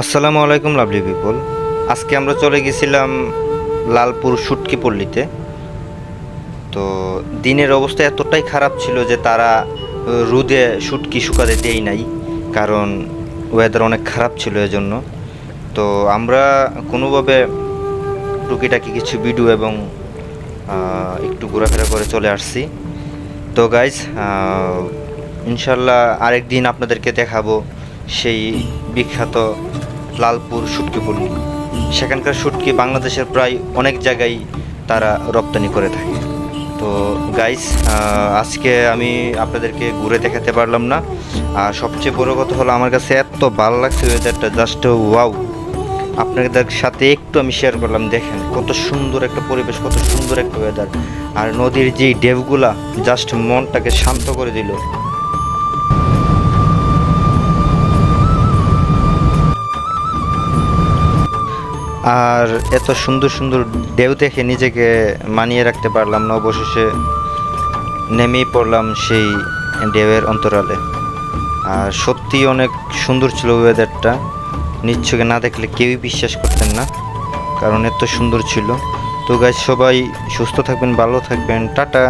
আসসালামু আলাইকুম, lovely people. আজকে আমরা চলে গেছিলাম লালপুর সুটকি পল্লীতে। তো দিনের অবস্থা এতটাই খারাপ ছিল যে তারা রোদে শুটকি শুকাতে দেই নাই, কারণ ওয়েদার অনেক খারাপ ছিল এজন্য। তো আমরা কোনোভাবে টুকিটাকি কিছু ভিডিও এবং একটু ঘোরাফেরা করে চলে আসছি। তো গাইজ ইনশাল্লাহ আরেক দিন আপনাদেরকে দেখাবো সেই বিখ্যাত লালপুর শুটকি সেখানকার শুটকি বাংলাদেশের প্রায় অনেক জায়গায় তারা রপ্তানি করে থাকে। তো গাইস আজকে আমি আপনাদেরকে ঘুরে দেখাতে পারলাম না। আর সবচেয়ে বড় কথা হলো আমার কাছে এত ভালো লাগছে ওয়েদারটা জাস্ট ওয়াও আপনাদের সাথে একটু আমি শেয়ার করলাম, দেখেন কত সুন্দর একটা পরিবেশ, কত সুন্দর একটা ওয়েদার আর নদীর যে ঢেউগুলা জাস্ট মনটাকে শান্ত করে দিল। আর এত সুন্দর সুন্দর ঢেউ দেখে নিজেকে মানিয়ে রাখতে পারলাম না। অবশেষে নেমেই পড়লাম সেই ঢেউয়ের অন্তরালে। আর সত্যি অনেক সুন্দর ছিল ওয়েদারটা নিচ্ছকে না দেখলে কেউই বিশ্বাস করতেন না, কারণ এত সুন্দর ছিল। তো গাছ সবাই সুস্থ থাকবেন, ভালো থাকবেন। টাটা!